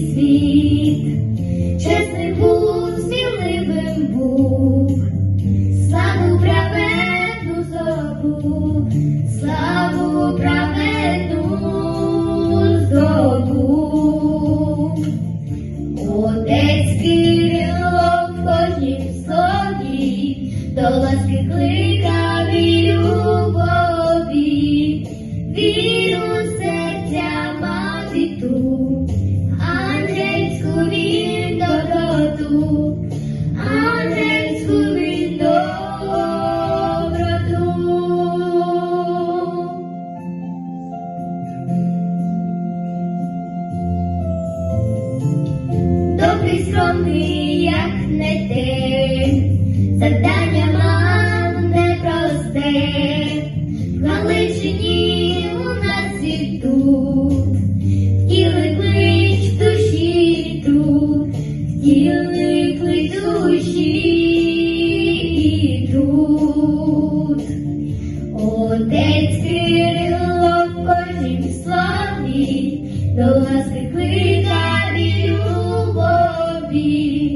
світ, чесний був, сміливим був, славу праведну здобув, славу праведну здобув. Отець Кирило в кожнім слові, до ласки кликав і любові, віру серця мав і ту. Скромний, як не ти, завдання мав непросте, в Галичині у нас і тут, втіли клич душі тут, втіли клич душі тут. Отець Кирило в кожнім слові до ласки